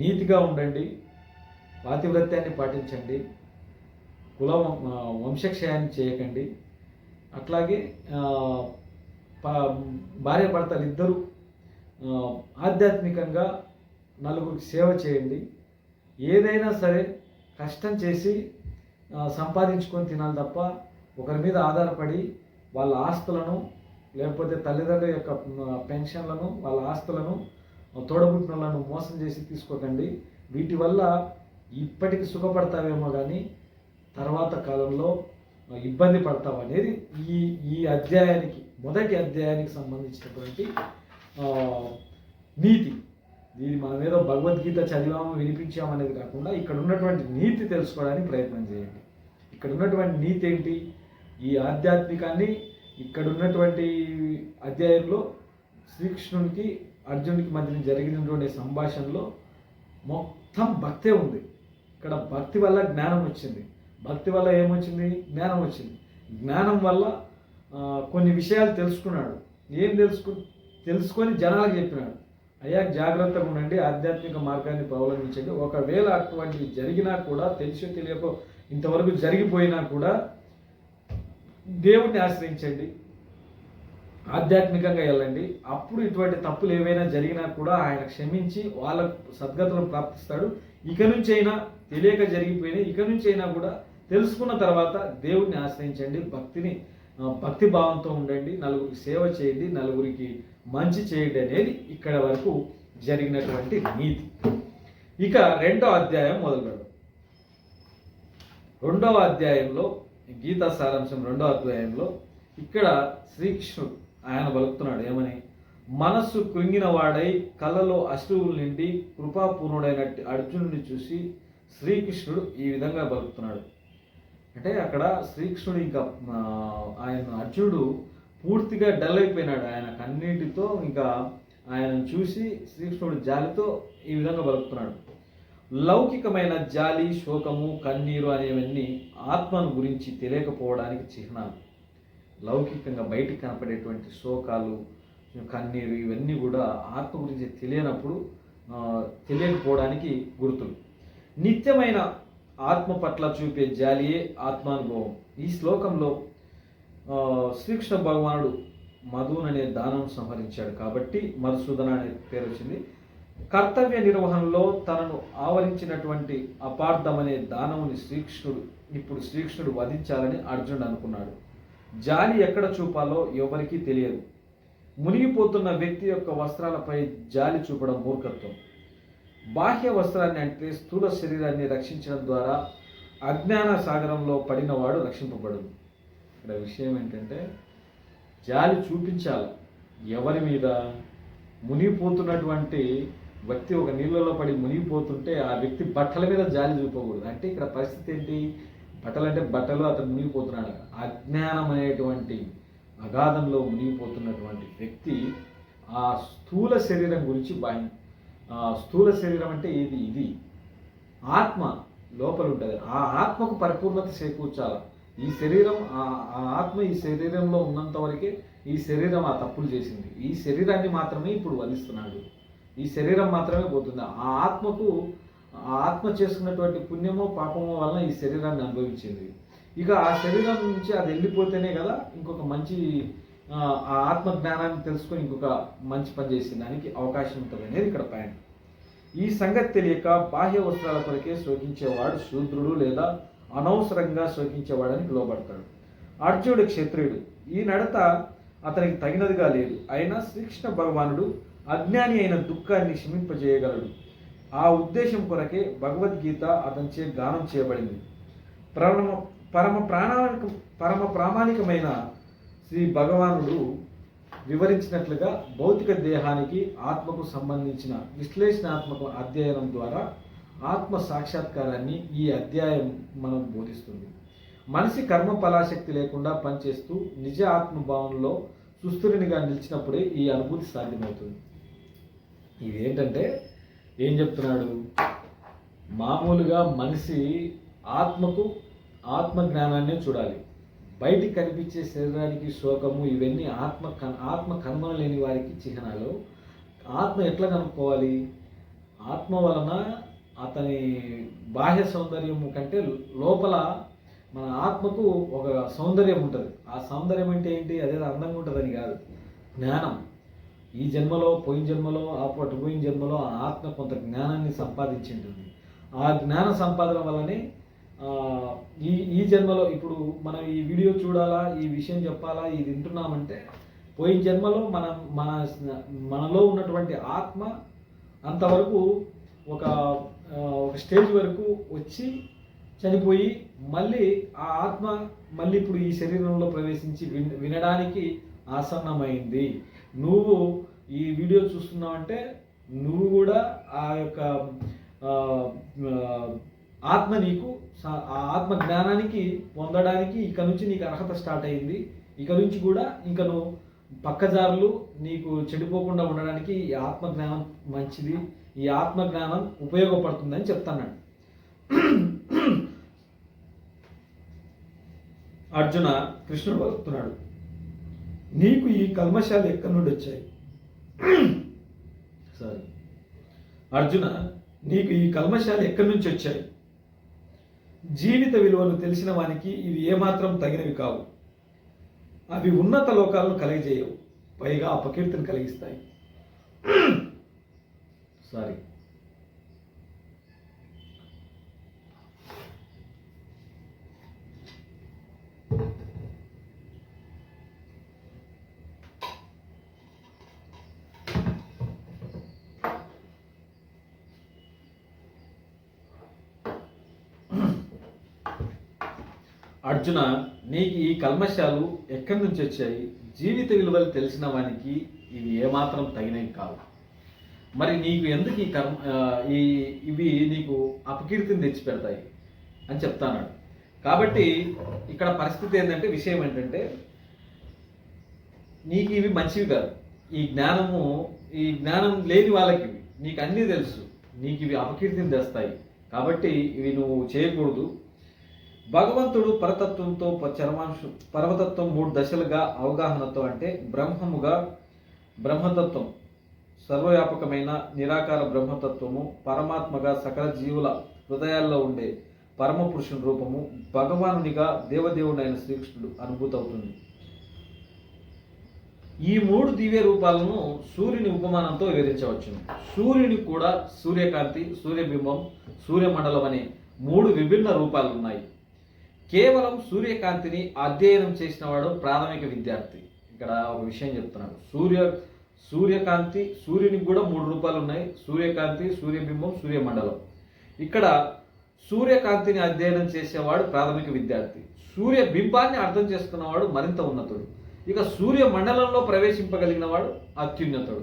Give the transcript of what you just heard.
నీతిగా ఉండండి పాతివ్రత్యాన్ని పాటించండి కుల వంశక్షయాన్ని చేయకండి. అట్లాగే భార్య భర్తలు ఇద్దరు ఆధ్యాత్మికంగా నలుగురికి సేవ చేయండి. ఏదైనా సరే కష్టం చేసి సంపాదించుకొని తినాలి తప్ప ఒకరి మీద ఆధారపడి వాళ్ళ ఆస్తులను లేకపోతే తల్లిదండ్రుల యొక్క పెన్షన్లను వాళ్ళ ఆస్తులను తోడబుట్టినలను మోసం చేసి తీసుకోకండి. వీటి వల్ల ఇప్పటికి సుఖపడతావేమో కానీ తర్వాత కాలంలో ఇబ్బంది పడతావు అనేది ఈ ఈ అధ్యాయానికి మొదటి అధ్యాయానికి సంబంధించినటువంటి నీతి. ఇది మనం ఏదో భగవద్గీత చదివాము వినిపించాము అనేది కాకుండా ఇక్కడ ఉన్నటువంటి నీతి తెలుసుకోవడానికి ప్రయత్నం చేయండి. ఇక్కడ ఉన్నటువంటి నీతి ఏంటి? ఈ ఆధ్యాత్మికాన్ని ఇక్కడ ఉన్నటువంటి అధ్యాయంలో శ్రీకృష్ణునికి అర్జునుడికి మధ్య జరిగినటువంటి సంభాషణలో మొత్తం భక్తే ఉంది. ఇక్కడ భక్తి వల్ల జ్ఞానం వచ్చింది. భక్తి వల్ల ఏమొచ్చింది? జ్ఞానం వచ్చింది. జ్ఞానం వల్ల కొన్ని విషయాలు తెలుసుకున్నాడు. ఏం తెలుసుకు తెలుసుకొని జనాలకు చెప్పినాడు. అయ్యా జాగ్రత్తగా ఉండండి. ఆధ్యాత్మిక మార్గాన్ని అవలంబించండి. ఒకవేళ అటువంటివి జరిగినా కూడా తెలిసో తెలియకో ఇంతవరకు జరిగిపోయినా కూడా దేవుణ్ణి ఆశ్రయించండి. ఆధ్యాత్మికంగా వెళ్ళండి. అప్పుడు ఇటువంటి తప్పులు ఏవైనా జరిగినా కూడా ఆయన క్షమించి వాళ్ళకు సద్గతులను ప్రాప్తిస్తాడు. ఇక నుంచి అయినా తెలియక జరిగిపోయినాయి. ఇక నుంచి అయినా కూడా తెలుసుకున్న తర్వాత దేవుణ్ణి ఆశ్రయించండి. భక్తిని భక్తి భావంతో ఉండండి. నలుగురికి సేవ చేయండి. నలుగురికి మంచి చేయండి అనేది ఇక్కడ వరకు జరిగినటువంటి నీతి. ఇక రెండో అధ్యాయం మొదలు రెండవ అధ్యాయంలో గీతా సారాంశం రెండవ అధ్యాయంలో ఇక్కడ శ్రీకృష్ణుడు ఆయన బలుపుతున్నాడు. ఏమని? మనస్సు కృంగిన వాడై కళ్ళలో అశ్రువులు నిండి కృపాపూర్ణుడైన అర్జునుడిని చూసి శ్రీకృష్ణుడు ఈ విధంగా బలుపుతున్నాడు. అంటే అక్కడ శ్రీకృష్ణుడు ఇంకా ఆయన అర్జునుడు పూర్తిగా డల్ అయిపోయినాడు. ఆయన కన్నీటితో ఇంకా ఆయనను చూసి శ్రీకృష్ణుడు జాలితో ఈ విధంగా బలుపుతున్నాడు. లౌకికమైన జాలి శోకము కన్నీరు అనేవన్నీ ఆత్మను గురించి తెలియకపోవడానికి చిహ్నాలు. లౌకికంగా బయటికి కనపడేటువంటి శోకాలు కన్నీరు ఇవన్నీ కూడా ఆత్మ గురించి తెలియనప్పుడు తెలియకపోవడానికి గుర్తులు. నిత్యమైన ఆత్మ పట్ల చూపే జాలియే ఆత్మానుభవం. ఈ శ్లోకంలో శ్రీకృష్ణ భగవానుడు మధున్ అనే దానం సంహరించాడు కాబట్టి మధుసూదన అనే పేరు వచ్చింది. కర్తవ్య నిర్వహణలో తనను ఆవరించినటువంటి అపార్థమనే దానముని దానవుని శ్రీకృష్ణుడు ఇప్పుడు శ్రీకృష్ణుడు వధించాలని అర్జునుడు అనుకున్నాడు. జాలి ఎక్కడ చూపాలో ఎవరికీ తెలియదు. మునిగిపోతున్న వ్యక్తి యొక్క వస్త్రాలపై జాలి చూపడం మూర్ఖత్వం. బాహ్య వస్త్రాన్ని అంటే స్థూల శరీరాన్ని రక్షించడం ద్వారా అజ్ఞాన సాగరంలో పడినవాడు రక్షింపబడు ఇక్కడ విషయం ఏంటంటే జాలి చూపించాలి. ఎవరి మీద? మునిగిపోతున్నటువంటి వ్యక్తి ఒక నీళ్ళలో పడి మునిగిపోతుంటే ఆ వ్యక్తి బట్టల మీద జాలి చూపకూడదు. అంటే ఇక్కడ పరిస్థితి ఏంటి? బట్టలు అంటే బట్టలు అతను మునిగిపోతున్నాడు. అజ్ఞానం అనేటువంటి అగాధంలో మునిగిపోతున్నటువంటి వ్యక్తి ఆ స్థూల శరీరం గురించి భయం ఆ స్థూల శరీరం అంటే ఇది ఇది. ఆత్మ లోపల ఉంటుంది ఆ ఆత్మకు పరిపూర్ణత చేకూర్చాలి. ఈ శరీరం ఆ ఆత్మ ఈ శరీరంలో ఉన్నంత వరకే ఈ శరీరం ఆ తప్పులు చేసింది. ఈ శరీరాన్ని మాత్రమే ఇప్పుడు వధిస్తున్నాడు. ఈ శరీరం మాత్రమే పోతుంది. ఆ ఆత్మకు ఆత్మ చేసుకున్నటువంటి పుణ్యమో పాపమో వలన ఈ శరీరాన్ని అనుభవించింది. ఇక ఆ శరీరం నుంచి అది వెళ్ళిపోతేనే కదా ఇంకొక మంచి ఆ ఆత్మ జ్ఞానాన్ని తెలుసుకొని ఇంకొక మంచి పని చేసే దానికి అవకాశం ఉంటుంది అనేది ఇక్కడ పాయింట్ ఈ సంగతి తెలియక బాహ్య వస్త్రాల కొరకే శోకించేవాడు శూద్రుడు లేదా అనవసరంగా శోకించేవాడని పిలువబడతాడు అర్జునుడు క్షత్రియుడు. ఈ నడత అతనికి తగినదిగా లేదు. అయినా శ్రీకృష్ణ భగవానుడు అజ్ఞాని అయిన దుఃఖాన్ని క్షమింపజేయగలడు. ఆ ఉద్దేశం కొరకే భగవద్గీత అతనిచే గానం చేయబడింది. పరమ పరమ ప్రాణానిక పరమ ప్రామాణికమైన శ్రీ భగవానుడు వివరించినట్లుగా భౌతిక దేహానికి ఆత్మకు సంబంధించిన విశ్లేషణాత్మక అధ్యయనం ద్వారా ఆత్మ సాక్షాత్కారాన్ని ఈ అధ్యాయం మనం బోధిస్తుంది. మనిషి కర్మ ఫలాశక్తి లేకుండా పనిచేస్తూ నిజ ఆత్మభావంలో సుస్థిరునిగా నిలిచినప్పుడే ఈ అనుభూతి సాధ్యమవుతుంది. ఇదేంటంటే ఏం చెప్తున్నాడు? మామూలుగా మనిషి ఆత్మకు ఆత్మ జ్ఞానాన్ని చూడాలి. బయటికి కనిపించే శరీరానికి శోకము ఇవన్నీ ఆత్మ కన్ ఆత్మ కనుమనలేని వారికి చిహ్నాలు. ఆత్మ ఎట్లా కనుక్కోవాలి? ఆత్మ వలన అతని బాహ్య సౌందర్యం కంటే లోపల మన ఆత్మకు ఒక సౌందర్యం ఉంటుంది. ఆ సౌందర్యం అంటే ఏంటి? అదే అందంగా ఉంటుందని కాదు. జ్ఞానం. ఈ జన్మలో పోయిన జన్మలో ఆ పోయిన జన్మలో ఆ ఆత్మ కొంత జ్ఞానాన్ని సంపాదించి ఉంటుంది ఆ జ్ఞాన సంపాదన వల్లనే ఈ ఈ జన్మలో ఇప్పుడు మనం ఈ వీడియో చూడాలా ఈ విషయం చెప్పాలా ఇది వింటున్నామంటే పోయిన జన్మలో మనం మన మనలో ఉన్నటువంటి ఆత్మ అంతవరకు ఒక ఒక స్టేజ్ వరకు వచ్చి చనిపోయి మళ్ళీ ఆ ఆత్మ మళ్ళీ ఇప్పుడు ఈ శరీరంలో ప్రవేశించి విన్ వినడానికి ఆసన్నమైంది. నువ్వు ఈ వీడియో చూస్తున్నావంటే నువ్వు కూడా ఆ యొక్క ఆత్మ నీకు ఆ ఆత్మ జ్ఞానానికి పొందడానికి ఇక నుంచి నీకు అర్హత స్టార్ట్ అయింది. ఇక నుంచి కూడా ఇంకా నువ్వు పక్కజారులు నీకు చెడిపోకుండా ఉండడానికి ఈ ఆత్మ జ్ఞానం మంచిది. ఈ ఆత్మ జ్ఞానం ఉపయోగపడుతుందని చెప్తున్నాడు. అర్జున కృష్ణుడు పలుకుతున్నాడు నీకు ఈ కల్మశాలు ఎక్కడి నుండి వచ్చాయి? సారీ. అర్జున నీకు ఈ కల్మశాలు ఎక్కడి నుంచి వచ్చాయి? జీవిత విలువలు తెలిసిన వానికి ఇవి ఏమాత్రం తగినవి కావు. అవి ఉన్నత లోకాలను కలిగజేయవు. పైగా అపకీర్తిని కలిగిస్తాయి. సారీ. అర్జున నీకు ఈ కల్మశాలు ఎక్కడి నుంచి వచ్చాయి? జీవిత విలువలు తెలిసిన వానికి ఇవి ఏమాత్రం తగినవి కావు. మరి నీకు ఎందుకు ఈ కర్మ ఈ ఇవి నీకు అపకీర్తిని తెచ్చిపెడతాయి అని చెప్తాను. కాబట్టి ఇక్కడ పరిస్థితి ఏంటంటే విషయం ఏంటంటే నీకు ఇవి మంచివి కాదు. ఈ జ్ఞానము ఈ జ్ఞానం లేని వాళ్ళకి ఇవి నీకు అన్నీ తెలుసు. నీకు ఇవి అపకీర్తిని తెస్తాయి. కాబట్టి ఇవి నువ్వు చేయకూడదు. భగవంతుడు పరతత్వంతో ప- పర్వతత్వం పరమతత్వం మూడు దశలుగా అవగాహనతో అంటే బ్రహ్మముగా బ్రహ్మతత్వం సర్వవ్యాపకమైన నిరాకార బ్రహ్మతత్వము పరమాత్మగా సకల జీవుల హృదయాల్లో ఉండే పరమపురుషుని రూపము భగవానునిగా దేవదేవుడైన శ్రీకృష్ణుడు అనుభూతవుతుంది. ఈ మూడు దివ్య రూపాలను సూర్యుని ఉపమానంతో వివరించవచ్చు. సూర్యుని కూడా సూర్యకాంతి సూర్యబింబం సూర్యమండలం అనే మూడు విభిన్న రూపాలు ఉన్నాయి కేవలం సూర్యకాంతిని అధ్యయనం చేసిన వాడు ప్రాథమిక విద్యార్థి. ఇక్కడ ఒక విషయం చెప్తున్నాడు సూర్య సూర్యకాంతి సూర్యునికి కూడా మూడు రూపాలు ఉన్నాయి. సూర్యకాంతి సూర్యబింబం సూర్యమండలం. ఇక్కడ సూర్యకాంతిని అధ్యయనం చేసేవాడు ప్రాథమిక విద్యార్థి. సూర్యబింబాన్ని అర్థం చేసుకున్నవాడు మరింత ఉన్నతుడు. ఇక సూర్య మండలంలో ప్రవేశింపగలిగిన వాడు అత్యున్నతుడు.